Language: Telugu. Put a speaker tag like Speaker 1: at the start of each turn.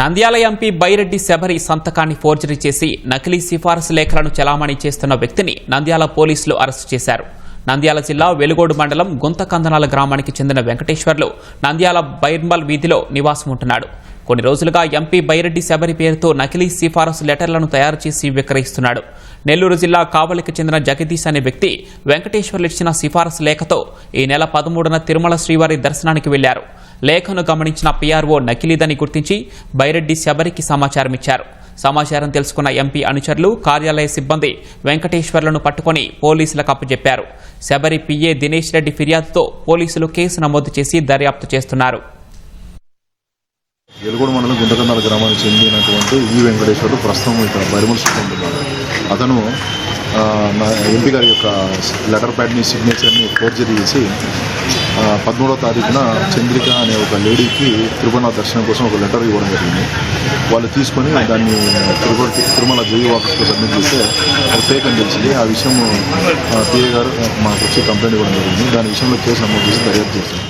Speaker 1: నంద్యాల ఎంపీ బైరెడ్డి శబరి సంతకాన్ని ఫోర్జరీ చేసి నకిలీ సిఫారసు లేఖలను చలామణి చేస్తున్న వ్యక్తిని నంద్యాల పోలీసులు అరెస్టు చేశారు. నంద్యాల జిల్లా వెలుగోడు మండలం గుంతకందనాల గ్రామానికి చెందిన వెంకటేశ్వర్లు నంద్యాల బైర్మల్ వీధిలో నివాసం ఉంటున్నాడు కొన్ని రోజులుగా ఎంపీ బైరెడ్డి శబరి పేరుతో నకిలీ సిఫారసు లెటర్లను తయారు చేసి విక్రయిస్తున్నాడు. నెల్లూరు జిల్లా కావలికి చెందిన జగదీష్ అనే వ్యక్తి వెంకటేశ్వర్లు ఇచ్చిన సిఫారసు లేఖతో ఈ నెల పదమూడున తిరుమల శ్రీవారి దర్శనానికి వెళ్ళారు లేఖను గమనించిన పీఆర్ఓ నకిలీదని గుర్తించి బైరెడ్డి శబరికి సమాచారం ఇచ్చారు సమాచారం తెలుసుకున్న ఎంపీ అనుచరులు కార్యాలయ సిబ్బంది వెంకటేశ్వర్లను పట్టుకొని పోలీసులకు అప్పచెప్పారు శబరి పిఏ దినేష్ రెడ్డి ఫిర్యాదుతో పోలీసులు కేసు నమోదు చేసి దర్యాప్తు చేస్తున్నారు.
Speaker 2: వెలుగోడు మండలం గుంటకందాల గ్రామానికి చెందినటువంటి ఈ వెంకటేశ్వరుడు ప్రస్తుతం ఇక్కడ బరిమల్ ఉంటున్నాడు అతను నా ఎంపీ గారి యొక్క లెటర్ ప్యాడ్ని సిగ్నేచర్ని ఫోర్జరీ చేసి పదమూడవ తారీఖున చంద్రిక అనే ఒక లేడీకి తిరుమల దర్శనం కోసం ఒక లెటర్ ఇవ్వడం జరిగింది. వాళ్ళు తీసుకొని దాన్ని తిరుపతి తిరుమల జేఈ ఆఫీస్లో సబ్మిట్ చేస్తే అది ఫేక్ అని తెలిసింది. ఆ విషయం పిఏ గారు మాకు వచ్చి కంప్లైంట్ ఇవ్వడం జరిగింది. దాని విషయంలో కేసు నమోదు చేసి దర్యాప్తు చేస్తాం